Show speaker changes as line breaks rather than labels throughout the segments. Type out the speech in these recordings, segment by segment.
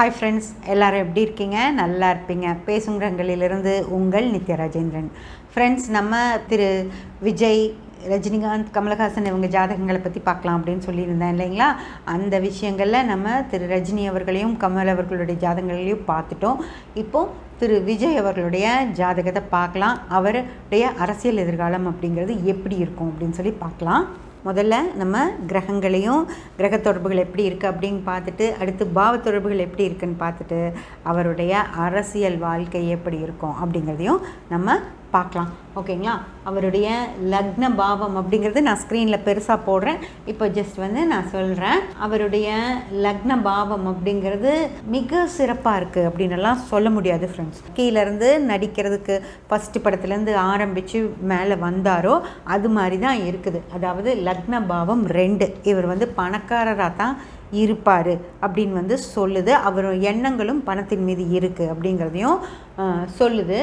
Hi friends எல்லோரும் எப்படி இருக்கீங்க? நல்லா இருப்பீங்க. பேசுங்கிறங்களிலிருந்து உங்கள் நித்யா ராஜேந்திரன். ஃப்ரெண்ட்ஸ் நம்ம திரு விஜய் ரஜினிகாந்த் கமலஹாசன் இவங்க ஜாதகங்களை பற்றி பார்க்கலாம் அப்படின்னு சொல்லியிருந்தேன் இல்லைங்களா? அந்த விஷயங்களில் நம்ம திரு ரஜினி அவர்களையும் கமல் அவர்களுடைய ஜாதகங்களையும் பார்த்துட்டோம். இப்போது திரு விஜய் அவர்களுடைய ஜாதகத்தை பார்க்கலாம். அவருடைய அரசியல் எதிர்காலம் அப்படிங்கிறது எப்படி இருக்கும் அப்படின்னு சொல்லி பார்க்கலாம். முதல்ல நம்ம கிரகங்களையும் கிரக தொடர்புகள் எப்படி இருக்குது அப்படின்னு பார்த்துட்டு அடுத்து பாவ தொடர்புகள் எப்படி இருக்குன்னு பார்த்துட்டு அவருடைய அரசியல் வாழ்க்கை எப்படி இருக்கும் அப்படிங்கிறதையும் நம்ம பார்க்கலாம். ஓகேங்களா? அவருடைய லக்ன பாவம் அப்படிங்கிறது நான் ஸ்க்ரீனில் பெருசாக போடுறேன். இப்போ ஜஸ்ட் வந்து நான் சொல்கிறேன் அவருடைய லக்ன பாவம் அப்படிங்கிறது மிக சிறப்பாக இருக்குது அப்படின்னலாம் சொல்ல முடியாது ஃப்ரெண்ட்ஸ் கீழேருந்து நடிக்கிறதுக்கு ஃபஸ்ட்டு படத்துலேருந்து ஆரம்பித்து மேலே வந்தாரோ அது மாதிரி தான் இருக்குது. அதாவது லக்ன பாவம் ரெண்டு. இவர் வந்து பணக்காரராக தான் இருப்பார் அப்படின்னு வந்து சொல்லுது. அவர் எண்ணங்களும் பணத்தின் மீது இருக்குது அப்படிங்கிறதையும் சொல்லுது.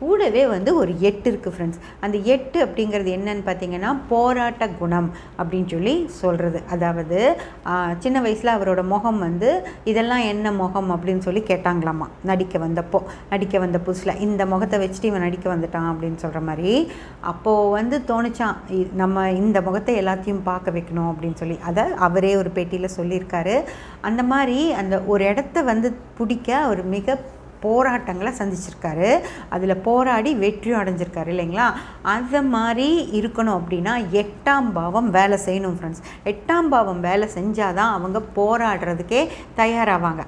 கூடவே வந்து ஒரு எட்டு இருக்குது ஃப்ரெண்ட்ஸ் அந்த எட்டு அப்படிங்கிறது என்னன்னு பார்த்தீங்கன்னா போராட்ட குணம் அப்படின்னு சொல்லி சொல்கிறது அதாவது சின்ன வயசில் அவரோட முகம் வந்து இதெல்லாம் என்ன முகம்? அப்படின்னு சொல்லி கேட்டாங்களாமா நடிக்க வந்தப்போ. நடிக்க வந்த புதுசில் இந்த முகத்தை வச்சுட்டு இவன் நடிக்க வந்துட்டான் அப்படின்னு சொல்கிற மாதிரி. அப்போது வந்து தோணுச்சான் நம்ம இந்த முகத்தை எல்லாத்தையும் பார்க்க வைக்கணும் அப்படின்னு சொல்லி. அதை அவரே ஒரு பேட்டியில் சொல்லியிருக்காரு. அந்த மாதிரி அந்த ஒரு இடத்த வந்து பிடிக்க அவர் மிக போராட்டங்களை சந்திச்சிருக்காரு. அதில் போராடி வெற்றியும் அடைஞ்சிருக்காரு இல்லைங்களா? அதை மாதிரி இருக்கணும் அப்படின்னா எட்டாம் பாவம் வேலை செய்யணும் ஃப்ரெண்ட்ஸ் எட்டாம் பாவம் வேலை செஞ்சால் தான் அவங்க போராடுறதுக்கே தயாராவாங்க.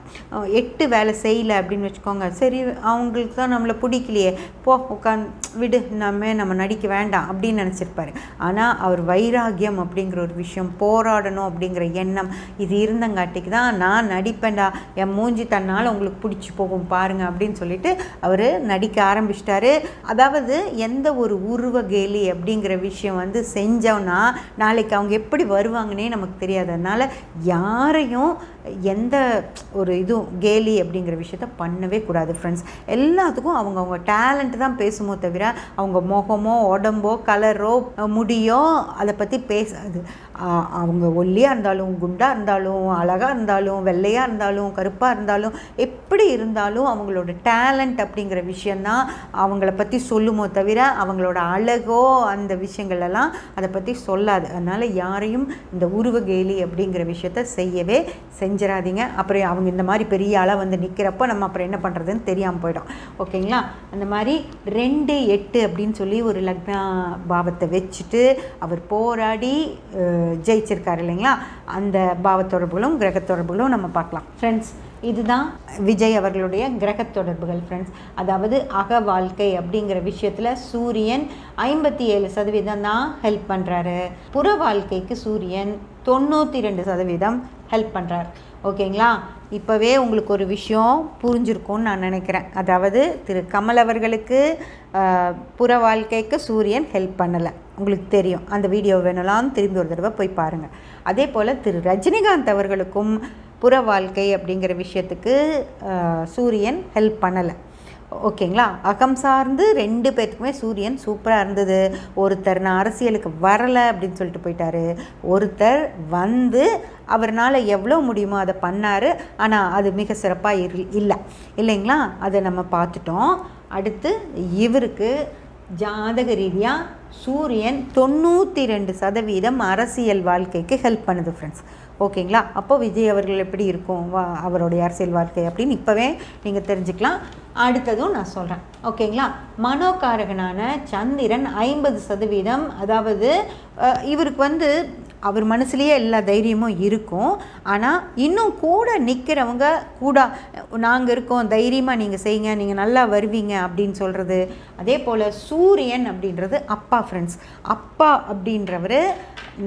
எட்டு வேலை செய்யலை அப்படின்னு வச்சுக்கோங்க. சரி அவங்களுக்கு தான் நம்மளை பிடிக்கலையே. போ உட்காந்து விடு நம்ம நம்ம நடிக்க வேண்டாம் அப்படின்னு நினச்சிருப்பாரு. ஆனால் அவர் வைராகியம் அப்படிங்கிற ஒரு விஷயம் போராடணும் அப்படிங்கிற எண்ணம் இது இருந்தங்காட்டிக்கு தான் நான் நடிப்பேன்டா. என் மூஞ்சி தன்னால் உங்களுக்கு பிடிச்சி போகும் பாருங்கள் அப்படின்னு சொல்லிட்டு அவர் நடிக்க ஆரம்பிச்சிட்டாரு. அதாவது எந்த ஒரு உருவ கேலி அப்படிங்கிற விஷயம் வந்து செஞ்சோன்னா நாளைக்கு அவங்க எப்படி வருவாங்கன்னே நமக்கு தெரியாது. அதனால் யாரையும் எந்த ஒரு இதுவும் கேலி அப்படிங்கிற விஷயத்த பண்ணவே கூடாது ஃப்ரெண்ட்ஸ் எல்லாத்துக்கும் அவங்கவுங்க டேலண்ட் தான் பேசுமோ தவிர அவங்க முகமோ உடம்போ கலரோ முடியோ அதை பற்றி பேசாது. அவங்க ஒல்லியாக இருந்தாலும் குண்டாக இருந்தாலும் அழகாக இருந்தாலும் வெள்ளையாக இருந்தாலும் கருப்பாக இருந்தாலும் எப்படி இருந்தாலும் அவங்களோட டேலண்ட் அப்படிங்கிற விஷயந்தான் அவங்கள பற்றி சொல்லுமோ தவிர அவங்களோட அழகோ அந்த விஷயங்களெல்லாம் அதை பற்றி சொல்லாது. அதனால் யாரையும் இந்த உருவ கேலி அப்படிங்கிற விஷயத்த செய்யவே செஞ்சிடாதீங்க அப்புறம் அவங்க இந்த மாதிரி பெரிய ஆளாக வந்து நிற்கிறப்போ நம்ம அப்புறம் என்ன பண்ணுறதுன்னு தெரியாமல் போயிடும். ஓகேங்களா? அந்த மாதிரி ரெண்டு எட்டு அப்படின்னு சொல்லி ஒரு லக்ன பாவத்தை வச்சுட்டு அவர் போராடி ஜெயிச்சிருக்காரு இல்லைங்களா? அந்த பாவ தொடர்புகளும் கிரக தொடர்புகளும் நம்ம பார்க்கலாம். ஃப்ரெண்ட்ஸ் இதுதான் விஜய் அவர்களுடைய கிரக தொடர்புகள் ஃப்ரெண்ட்ஸ் அதாவது அக வாழ்க்கை அப்படிங்கிற விஷயத்தில் சூரியன் ஐம்பத்தி ஏழு சதவீதம் தான் ஹெல்ப் பண்ணுறாரு புற வாழ்க்கைக்கு சூரியன் தொண்ணூற்றி ரெண்டு சதவீதம் ஹெல்ப் பண்ணுறார் ஓகேங்களா? இப்போவே உங்களுக்கு ஒரு விஷயம் புரிஞ்சிருக்கும்னு நான் நினைக்கிறேன். அதாவது திரு கமல் அவர்களுக்கு புற வாழ்க்கைக்கு சூரியன் ஹெல்ப் பண்ணலை. உங்களுக்கு தெரியும். அந்த வீடியோ வேணும்லாம் திரும்பி ஒரு தடவை போய் பாருங்கள் அதே போல் திரு ரஜினிகாந்த் அவர்களுக்கும் புற வாழ்க்கை அப்படிங்கிற விஷயத்துக்கு சூரியன் ஹெல்ப் பண்ணலை. ஓகேங்களா அகம் சார்ந்து ரெண்டு பேர்த்துக்குமே சூரியன் சூப்பராக இருந்தது. ஒருத்தர் நான் அரசியலுக்கு வரலை அப்படின்னு சொல்லிட்டு போயிட்டாரு. ஒருத்தர் வந்து அவர்னால் எவ்வளோ முடியுமோ அதை பண்ணார். ஆனால் அது மிக சிறப்பாக இரு இல்லை. இல்லைங்களா? அதை நம்ம பார்த்துட்டோம். அடுத்து இவருக்கு ஜாதக ரீதியாக சூரியன் தொண்ணூற்றி ரெண்டு சதவீதம் அரசியல் வாழ்க்கைக்கு ஹெல்ப் பண்ணுது ஃப்ரெண்ட்ஸ் ஓகேங்களா? அப்போ விஜய் அவர்கள் எப்படி இருக்கும்? வா அவருடைய அரசியல் வாழ்க்கை அப்படின்னு இப்போவே நீங்கள் தெரிஞ்சுக்கலாம். அடுத்ததும் நான் சொல்கிறேன் ஓகேங்களா? மனோகாரகனான சந்திரன் ஐம்பது சதவீதம் அதாவது இவருக்கு வந்து அவர் மனசுலேயே எல்லா தைரியமும் இருக்கும். ஆனால் இன்னும் கூட நிற்கிறவங்க கூட நாங்கள் இருக்கோம் தைரியமாக நீங்கள் செய்யுங்க நீங்கள் நல்லா வருவீங்க அப்படின்னு சொல்கிறது அதே போல் சூரியன் அப்படின்றது அப்பா ஃப்ரெண்ட்ஸ் அப்பா அப்படின்றவர்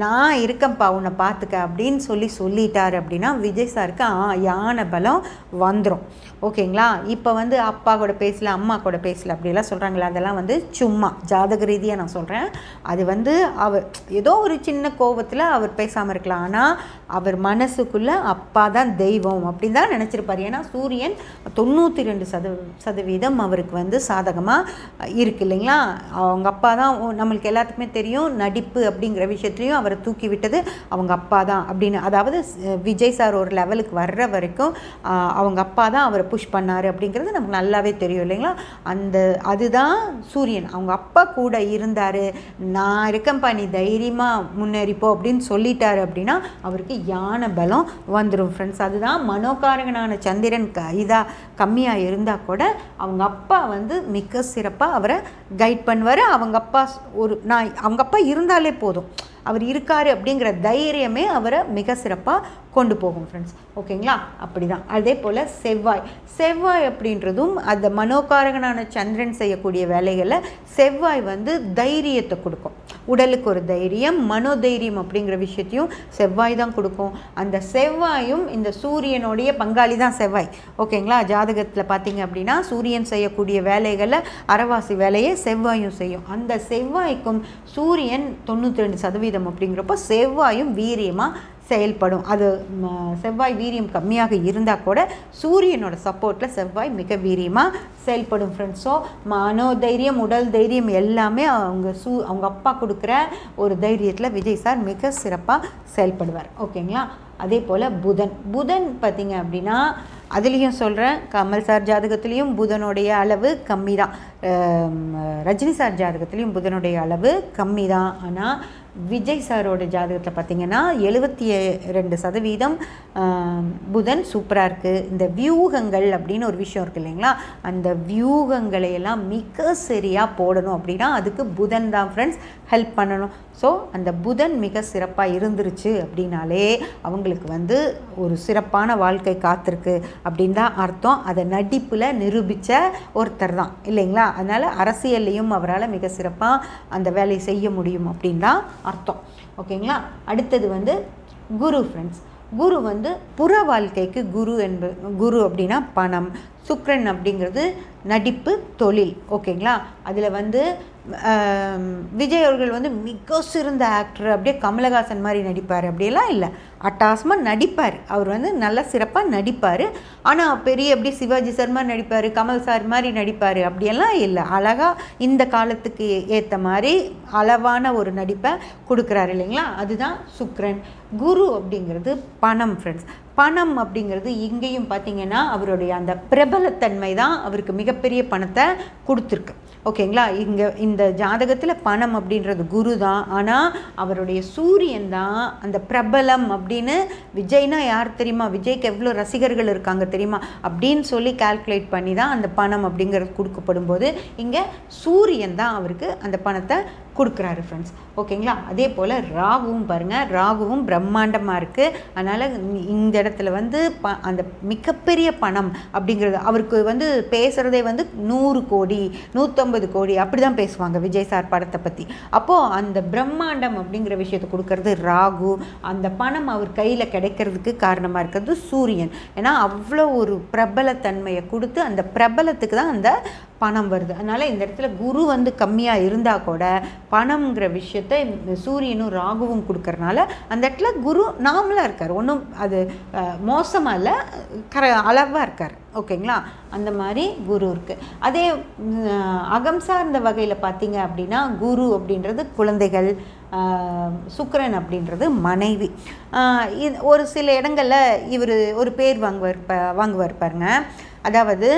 நான் இருக்கேன்ப்பா உன்னை பார்த்துக்க அப்படின்னு சொல்லி சொல்லிட்டார் அப்படின்னா விஜய் சாருக்கு ஆ யானை பலம் வந்துடும் ஓகேங்களா? இப்போ வந்து அப்பா கூட பேசல அம்மா கூட பேசல அப்படிலாம் சொல்கிறாங்களே அதெல்லாம் வந்து சும்மா ஜாதக ரீதியாக நான் சொல்கிறேன் அது வந்து அவ ஏதோ ஒரு சின்ன கோபத்தில் அவர் பேசாமல் இருக்கலாம். ஆனால் அவர் மனசுக்குள்ளே அப்பா தான் தெய்வம் அப்படின்னு தான் நினச்சிருப்பார். ஏன்னா சூரியன் தொண்ணூற்றி ரெண்டு சத சதவீதம் அவருக்கு வந்து சாதகமாக இருக்கு இல்லைங்களா? அவங்க அப்பா தான் நம்மளுக்கு எல்லாத்துக்குமே தெரியும் நடிப்பு அப்படிங்கிற விஷயத்துலையும் அவரை தூக்கி விட்டது அவங்க அப்பா தான் அப்படின்னு. அதாவது விஜய் சார் ஒரு லெவலுக்கு வர்ற வரைக்கும் அவங்க அப்பா தான் அவரை புஷ் பண்ணார் அப்படிங்கிறது நமக்கு நல்லாவே தெரியும் இல்லைங்களா? அந்த அதுதான் சூரியன். அவங்க அப்பா கூட இருந்தார். நான் இருக்கேன்ப்பா நீ தைரியமாக முன்னேறிப்போ அப்படின்னு சொல்லிட்டாரு அப்படின்னா அவருக்கு யானை பலம் வந்துடும் ஃப்ரெண்ட்ஸ் அதுதான் மனோகாரகனான சந்திரன் க இதாக கம்மியாக இருந்தால் கூட அவங்க அப்பா வந்து மிக சிறப்பாக அவரை கைட் பண்ணுவார். அவங்க அப்பா ஒரு நான் அவங்க அப்பா இருந்தாலே போதும். அவர் இருக்கார் அப்படிங்கிற தைரியமே அவரை மிக சிறப்பாக கொண்டு போகும் ஃப்ரெண்ட்ஸ் ஓகேங்களா? அப்படி தான் அதே போல் செவ்வாய். செவ்வாய் அப்படின்றதும் அந்த மனோகாரகனான சந்திரன் செய்யக்கூடிய வேலைகளை செவ்வாய் வந்து தைரியத்தை கொடுக்கும். உடலுக்கு ஒரு தைரியம் மனோதைரியம் அப்படிங்கிற விஷயத்தையும் செவ்வாய் தான் கொடுக்கும். அந்த செவ்வாயும் இந்த சூரியனுடைய பங்காளி தான் செவ்வாய். ஓகேங்களா? ஜாதகத்தில் பார்த்தீங்க அப்படின்னா சூரியன் செய்யக்கூடிய வேலைகளை அறவாசி வேலையை செவ்வாயும் செய்யும். அந்த செவ்வாய்க்கும் சூரியன் தொண்ணூற்றி ரெண்டு சதவீதம் அப்படிங்கிறப்போ செவ்வாயும் வீரியமாக செயல்படும். அது செவ்வாய் வீரியம் கம்மியாக இருந்தால் கூட சூரியனோட சப்போர்ட்டில் செவ்வாய் மிக வீரியமாக செயல்படும் ஃப்ரெண்ட்ஸ் ஸோ மனோதைரியம் உடல் தைரியம் எல்லாமே அவங்க சூ அவங்க அப்பா கொடுக்குற ஒரு தைரியத்தில் விஜய் சார் மிக சிறப்பாக செயல்படுவார். ஓகேங்களா? அதே போல் புதன். புதன் பார்த்திங்க அப்படின்னா அதுலேயும் சொல்கிறேன் கமல் சார் ஜாதகத்துலேயும் புதனுடைய அளவு கம்மி தான் ரஜினி சார் ஜாதகத்துலேயும் புதனுடைய அளவு கம்மி தான் ஆனால் விஜய் சாரோட ஜாதகத்தில் பார்த்தீங்கன்னா எழுபத்தி ரெண்டு சதவீதம் புதன் சூப்பராக இருக்குது இந்த வியூகங்கள் அப்படின்னு ஒரு விஷயம் இருக்குது இல்லைங்களா? அந்த வியூகங்களை எல்லாம் மிக சரியாக போடணும் அப்படின்னா அதுக்கு புதன் தான் ஃப்ரெண்ட்ஸ் ஹெல்ப் பண்ணணும். ஸோ அந்த புதன் மிக சிறப்பாக இருந்துருச்சு அப்படின்னாலே அவங்களுக்கு வந்து ஒரு சிறப்பான வாழ்க்கை காத்திருக்கு அப்படின்னு தான் அர்த்தம். அதை நடிப்பில் நிரூபித்த ஒருத்தர் தான் இல்லைங்களா? அதனால் அரசியல்லையும் அவரால் மிக சிறப்பாக அந்த வேலையை செய்ய முடியும் அப்படின்னு தான் அர்த்தம். ஓகேங்களா? அடுத்தது வந்து குரு ஃப்ரெண்ட்ஸ் குரு வந்து புற வாழ்க்கைக்கு குரு என்பது குரு அப்படின்னா பணம் சுக்ரன் அப்படிங்கிறது நடிப்பு தொழில். ஓகேங்களா? அதில் வந்து விஜய் அவர்கள் வந்து மிக சிறந்த ஆக்டர் அப்படியே கமலஹாசன் மாதிரி நடிப்பார். அப்படியெல்லாம் இல்லை. அட்டாசமாக நடிப்பார். அவர் வந்து நல்லா சிறப்பாக நடிப்பார். ஆனால் பெரிய அப்படியே சிவாஜி சார் மாதிரி நடிப்பார் கமல் சார் மாதிரி நடிப்பார் அப்படியெல்லாம் இல்லை. அழகாக இந்த காலத்துக்கு ஏற்ற மாதிரி அளவான ஒரு நடிப்பை கொடுக்குறாரு இல்லைங்களா? அதுதான் சுக்ரன். குரு அப்படிங்கிறது பணம் ஃப்ரெண்ட்ஸ் பணம் அப்படிங்கிறது இங்கேயும் பார்த்தீங்கன்னா அவருடைய அந்த பிரபலத்தன்மை தான் அவருக்கு மிகப்பெரிய பணத்தை கொடுத்துருக்கு. ஓகேங்களா? இங்கே இந்த ஜாதகத்தில் பணம் அப்படின்றது குரு தான். ஆனால் அவருடைய சூரியன் தான் அந்த பிரபலம் அப்படின்னு விஜய்னா யார் தெரியுமா? விஜய்க்கு எவ்வளோ ரசிகர்கள் இருக்காங்க தெரியுமா? அப்படின்னு சொல்லி கால்குலேட் பண்ணி தான் அந்த பணம் அப்படிங்கிறது கொடுக்கப்படும் போது இங்கே சூரியன் தான் அவருக்கு அந்த பணத்தை கொடுக்குறாரு ஃப்ரெண்ட்ஸ் ஓகேங்களா? அதே போல் ராகுவும் பாருங்கள் ராகுவும் பிரம்மாண்டமாக இருக்குது அதனால் இந்த இடத்துல வந்து ப அந்த மிகப்பெரிய பணம் அப்படிங்கிறது அவருக்கு வந்து பேசுகிறதே வந்து நூறு கோடி நூற்றம்பது கோடி அப்படி தான் பேசுவாங்க விஜய் சார் படத்தை பற்றி அப்போது அந்த பிரம்மாண்டம் அப்படிங்கிற விஷயத்தை கொடுக்கறது ராகு. அந்த பணம் அவர் கையில் கிடைக்கிறதுக்கு காரணமாக இருக்கிறது சூரியன். ஏன்னா அவ்வளோ ஒரு பிரபலத்தன்மையை கொடுத்து அந்த பிரபலத்துக்கு தான் அந்த பணம் வருது. அதனால் இந்த இடத்துல குரு வந்து கம்மியாக இருந்தால் கூட பணம்ங்கிற விஷயத்தை சூரியனும் ராகுவும் கொடுக்கறனால அந்த இடத்துல குரு நார்மலாக இருக்கார். ஒன்றும் அது மோசமாக இல்லை. கர அளவாக இருக்கார். ஓகேங்களா? அந்த மாதிரி குரு இருக்குது அதே அகம் சார்ந்த வகையில் பார்த்தீங்க அப்படின்னா குரு அப்படின்றது குழந்தைகள் சுக்கரன் அப்படின்றது மனைவி. இது ஒரு சில இடங்களில் இவர் ஒரு பேர் வாங்குவார் ப- வாங்குவார் பாருங்க. அதாவது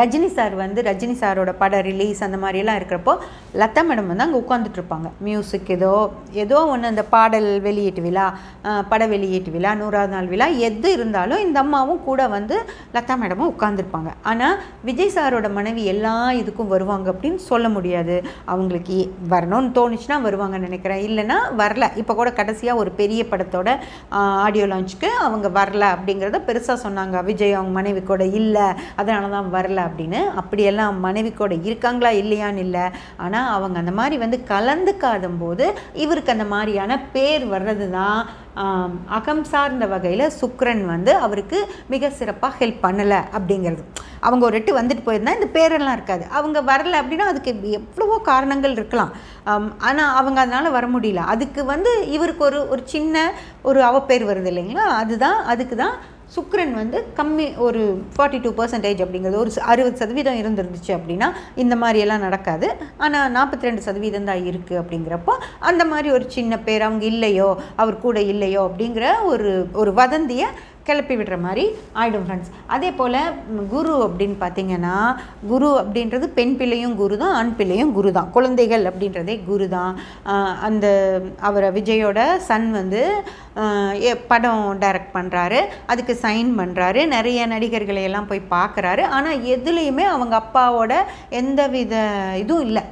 ரஜினி சார் வந்து ரஜினி சாரோட பட ரிலீஸ் அந்த மாதிரிலாம் இருக்கிறப்போ லதா மேடம் வந்து அங்கே உட்காந்துட்ருப்பாங்க மியூசிக் ஏதோ ஏதோ ஒன்று அந்த பாடல் வெளியீட்டு விழா பட வெளியீட்டு விழா நூறாவது நாள் விழா எது இருந்தாலும் இந்த அம்மாவும் கூட வந்து லதா மேடமும் உட்காந்துருப்பாங்க ஆனால் விஜய் சாரோட மனைவி எல்லா இதுக்கும் வருவாங்க அப்படின்னு சொல்ல முடியாது. அவங்களுக்கு வரணும்னு தோணுச்சுன்னா வருவாங்கன்னு நினைக்கிறேன். இல்லைன்னா வரல. இப்போ கூட கடைசியாக ஒரு பெரிய படத்தோட ஆடியோ லான்ச்சுக்கு அவங்க வரல அப்படிங்கிறத பெருசாக சொன்னாங்க. விஜய் அவங்க மனைவி கூட இல்லை. அதனால தான் வரல அப்படின்னு அப்படியெல்லாம் மனைவி கூட இருக்காங்களா இல்லையான்னு இல்லை. ஆனால் அவங்க அந்த மாதிரி வந்து கலந்துக்காதும் போது இவருக்கு அந்த மாதிரியான பேர் வர்றது தான் அகம் சார்ந்த வகையில் சுக்ரன் வந்து அவருக்கு மிக சிறப்பாக ஹெல்ப் பண்ணலை அப்படிங்கிறது. அவங்க ஒரு எட்டு வந்துட்டு போயிருந்தா இந்த பேரெல்லாம் இருக்காது. அவங்க வரலை அப்படின்னா அதுக்கு எவ்வளவோ காரணங்கள் இருக்கலாம். ஆனால் அவங்க அதனால் வர முடியல. அதுக்கு வந்து இவருக்கு ஒரு ஒரு சின்ன ஒரு அவப்பேர் வருது இல்லைங்களா? அதுதான் அதுக்கு தான் சுக்ரன் வந்து கம்மி ஒரு ஃபார்ட்டி டூ பர்சன்டேஜ் அப்படிங்கிறது ஒரு அறுபது சதவீதம் இருந்துருந்துச்சு அப்படின்னா இந்த மாதிரியெல்லாம் நடக்காது. ஆனால் நாற்பத்தி ரெண்டு சதவீதம் தான் இருக்குது அப்படிங்கிறப்போ அந்த மாதிரி ஒரு சின்ன பேர் அவங்க இல்லையோ அவர் கூட இல்லையோ அப்படிங்கிற ஒரு ஒரு வதந்தியை கிளப்பி விடுற மாதிரி ஆயிடும் ஃப்ரெண்ட்ஸ் அதே போல் குரு அப்படின்னு பார்த்தீங்கன்னா குரு அப்படின்றது பெண் பிள்ளையும் குரு தான் ஆண் பிள்ளையும் குரு தான். குழந்தைகள் அப்படின்றதே குரு தான். அந்த அவரை விஜயோட சன் வந்து எ- படம் டைரக்ட் பண்ணுறாரு அதுக்கு சைன் பண்ணுறாரு நிறைய நடிகர்களை எல்லாம் போய் பார்க்குறாரு ஆனால் எதுலேயுமே அவங்க அப்பாவோட எந்தவித இதுவும் இல்லை.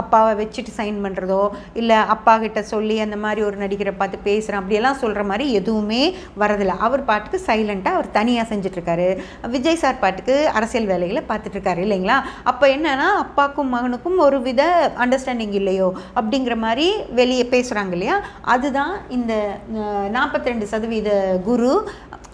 அப்பாவை வச்சுட்டு சைன் பண்ணுறதோ இல்லை அப்பா கிட்ட சொல்லி அந்த மாதிரி ஒரு நடிகரை பார்த்து பேசுகிறேன் அப்படியெல்லாம் சொல்கிற மாதிரி எதுவுமே வரதில்லை. அவர் பாட்டுக்கு சைலண்ட்டாக அவர் தனியாக செஞ்சிட்ருக்காரு. விஜய் சார் பாட்டுக்கு அரசியல் வேலைகளை பார்த்துட்ருக்காரு இல்லைங்களா? அப்போ என்னென்னா அப்பாக்கும் மகனுக்கும் ஒரு வித அண்டர்ஸ்டாண்டிங் இல்லையோ அப்படிங்கிற மாதிரி வெளியே பேசுகிறாங்க இல்லையா? அதுதான் இந்த நாற்பத்தி ரெண்டு சதவீத குரு.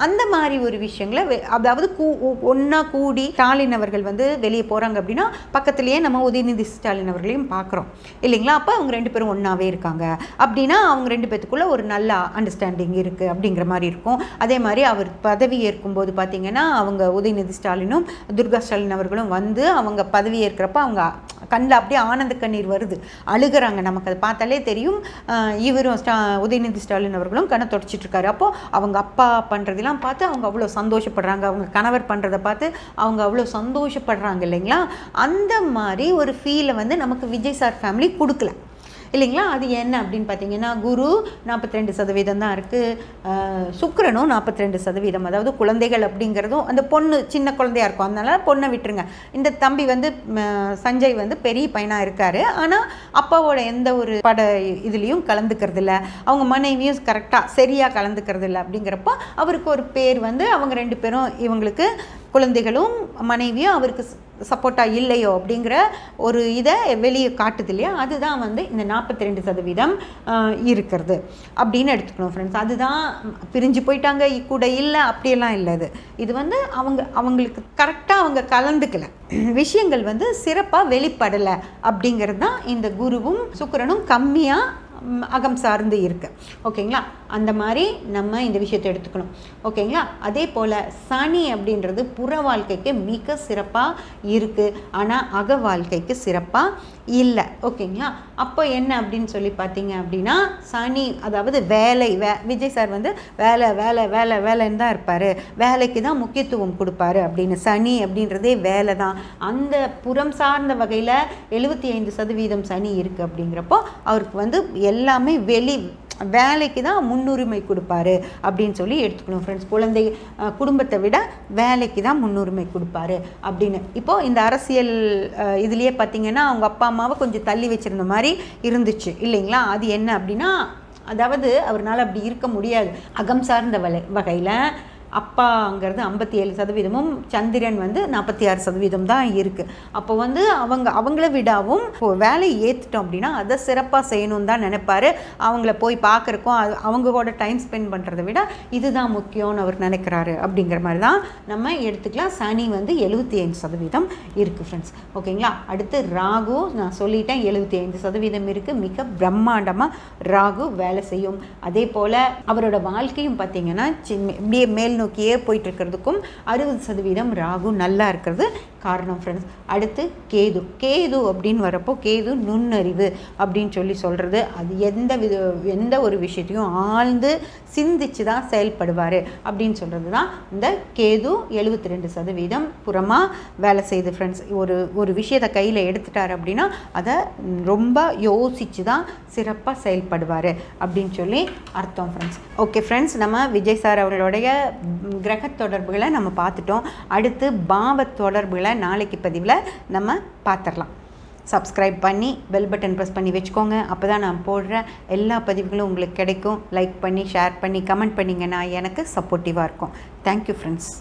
அந்த மாதிரி ஒரு விஷயங்களை அதாவது கூ ஒன்றா கூடி ஸ்டாலின் அவர்கள் வந்து வெளியே போகிறாங்க அப்படின்னா பக்கத்துலேயே நம்ம உதயநிதி ஸ்டாலின் அவர்களையும் பார்க்குறோம். இல்லைங்களா? அப்போ அவங்க ரெண்டு பேரும் ஒன்றாவே இருக்காங்க. அப்படின்னா அவங்க ரெண்டு பேத்துக்குள்ளே ஒரு நல்ல அண்டர்ஸ்டாண்டிங் இருக்குது அப்படிங்கிற மாதிரி இருக்கும். அதே மாதிரி அவர் பதவி ஏற்கும்போது பார்த்தீங்கன்னா அவங்க உதயநிதி ஸ்டாலினும் துர்கா ஸ்டாலின் அவர்களும் வந்து அவங்க பதவி ஏற்கிறப்ப அவங்க கண்ணில் அப்படியே ஆனந்த கண்ணீர் வருது. அழுகுறாங்க. நமக்கு அதை பார்த்தாலே தெரியும். இவரும் ஸ்டா உதயநிதி ஸ்டாலின் அவர்களும் கண்ணை தொடச்சிட்ருக்காரு அப்போது அவங்க அப்பா பண்ணுறதெல்லாம் பார்த்து அவங்க அவ்வளோ சந்தோஷப்படுறாங்க. அவங்க கணவர் பண்ணுறதை பார்த்து அவங்க அவ்வளோ சந்தோஷப்படுறாங்க. இல்லைங்களா? அந்த மாதிரி ஒரு ஃபீலை வந்து நமக்கு விஜய் சார் ஃபேமிலி கொடுக்கல. இல்லைங்களா? அது என்ன அப்படின்னு பார்த்தீங்கன்னா குரு நாற்பத்தி ரெண்டு சதவீதம் தான் இருக்குது சுக்கரனும் நாற்பத்தி ரெண்டு சதவீதம். அதாவது குழந்தைகள் அப்படிங்கிறதும் அந்த பொண்ணு சின்ன குழந்தையா இருக்கும். அதனால பொண்ணை விட்டுருங்க. இந்த தம்பி வந்து சஞ்சய் வந்து பெரிய பையனாக இருக்கார். ஆனால் அப்பாவோட எந்த ஒரு பட இதுலேயும் கலந்துக்கிறதில்ல அவங்க மனைவியும் கரெக்டாக சரியாக கலந்துக்கிறது இல்லை. அப்படிங்கிறப்போ அவருக்கு ஒரு பேர் வந்து அவங்க ரெண்டு பேரும் இவங்களுக்கு குழந்தைகளும் மனைவியும் அவருக்கு சப்போர்ட்டாக இல்லையோ அப்படிங்கிற ஒரு இதை வெளியே காட்டுது இல்லையா? அதுதான் வந்து இந்த நாற்பத்தி ரெண்டு சதவீதம் இருக்கிறது. அப்படின்னு எடுத்துக்கணும் ஃப்ரெண்ட்ஸ் அதுதான் பிரிஞ்சு போயிட்டாங்க கூட இல்லை அப்படியெல்லாம் இல்லை இது இது வந்து அவங்க அவங்களுக்கு கரெக்டாக அவங்க கலந்துக்கல. விஷயங்கள் வந்து சிறப்பாக வெளிப்படலை அப்படிங்கிறது தான் இந்த குருவும் சுக்கிரனும் கம்மியாக அகம் சார்ந்து இருக்கு. ஓகேங்களா? அந்த மாதிரி நம்ம இந்த விஷயத்தை எடுத்துக்கணும். ஓகேங்களா? அதே போல் சனி அப்படின்றது புற வாழ்க்கைக்கு மிக சிறப்பாக இருக்குது ஆனால் அக வாழ்க்கைக்கு சிறப்பாக இல்லை. ஓகேங்களா? அப்போ என்ன அப்படின்னு சொல்லி பார்த்தீங்க அப்படின்னா சனி அதாவது வேலை வே விஜய் சார் வந்து வேலை வேலை வேலை வேலைன்னு தான் இருப்பார். வேலைக்கு தான் முக்கியத்துவம் கொடுப்பாரு அப்படின்னு. சனி அப்படின்றதே வேலை தான். அந்த புறம் சார்ந்த வகையில் எழுபத்தி ஐந்து சதவீதம் சனி இருக்குது அப்படிங்கிறப்போ அவருக்கு வந்து எல்லாமே வெளி வேலைக்கு தான் முன்னுரிமை கொடுப்பாரு அப்படின்னு சொல்லி எடுத்துக்கணும் ஃப்ரெண்ட்ஸ் குழந்தை குடும்பத்தை விட வேலைக்கு தான் முன்னுரிமை கொடுப்பாரு அப்படின்னு. இப்போது இந்த அரசியல் இதுலேயே பார்த்திங்கன்னா பார்த்தீங்கன்னா அவங்க அப்பா அம்மாவை கொஞ்சம் தள்ளி வச்சிருந்த மாதிரி இருந்துச்சு. இல்லைங்களா? அது என்ன அப்படின்னா அதாவது அவர்னால அப்படி இருக்க முடியாது. அகம் சார்ந்த வலை வகையில் அப்பாங்கிறது ஐம்பத்தி ஏழு சதவீதமும் சந்திரன் வந்து நாற்பத்தி ஆறு சதவீதம் தான் இருக்குது அப்போ வந்து அவங்க அவங்கள விடாவும் இப்போ வேலையை ஏற்றுட்டோம் அப்படின்னா அதை சிறப்பாக செய்யணும்னு தான் நினைப்பாரு. அவங்கள போய் பார்க்குறக்கும் அது அவங்க கூட டைம் ஸ்பெண்ட் பண்ணுறதை விட இதுதான் முக்கியம்னு அவர் நினைக்கிறாரு அப்படிங்கிற மாதிரி தான் நம்ம எடுத்துக்கலாம். சனி வந்து எழுபத்தி ஐந்து சதவீதம் இருக்குது ஃப்ரெண்ட்ஸ் ஓகேங்களா? அடுத்து ராகு நான் சொல்லிட்டேன் எழுபத்தி ஐந்து சதவீதம் இருக்குது மிக பிரம்மாண்டமாக ராகு வேலை செய்யும். அதே போல் அவரோட வாழ்க்கையும் பார்த்திங்கன்னா சின்ன மேல் நோக்கியே போயிட்டு இருக்கிறதுக்கும் அறுபது சதவீதம் ராகு நல்லா இருக்கிறது. காரணம் ஃப்ரெண்ட்ஸ் அடுத்து கேது. கேது அப்படின்னு வரப்போ கேது நுண்ணறிவு அப்படின்னு சொல்லி சொல்கிறது அது எந்த வித எந்த ஒரு விஷயத்தையும் ஆழ்ந்து சிந்திச்சு தான் செயல்படுவார் அப்படின்னு சொல்கிறது தான் இந்த கேது எழுபத்தி ரெண்டு சதவீதம் புறமாக வேலை செய்யுது ஃப்ரெண்ட்ஸ் ஒரு ஒரு விஷயத்தை கையில் எடுத்துட்டார் அப்படின்னா அதை ரொம்ப யோசித்து தான் சிறப்பாக செயல்படுவார் அப்படின்னு சொல்லி அர்த்தம் ஃப்ரெண்ட்ஸ் ஓகே ஃப்ரெண்ட்ஸ் நம்ம விஜய் சார் அவர்களுடைய கிரக தொடர்புகளை நம்ம பார்த்துட்டோம். அடுத்து பாவ தொடர்புகளை நாளைக்கு பதிவில் நம்ம பார்த்துடலாம். சப்ஸ்கிரைப் பண்ணி பெல் பட்டன் ப்ரெஸ் பண்ணி வச்சுக்கோங்க. அப்போ தான் நான் போடுற எல்லா பதிவுகளும் உங்களுக்கு கிடைக்கும். லைக் பண்ணி ஷேர் பண்ணி கமெண்ட் பண்ணிங்கன்னா எனக்கு சப்போர்ட்டிவாக இருக்கும். Thank you friends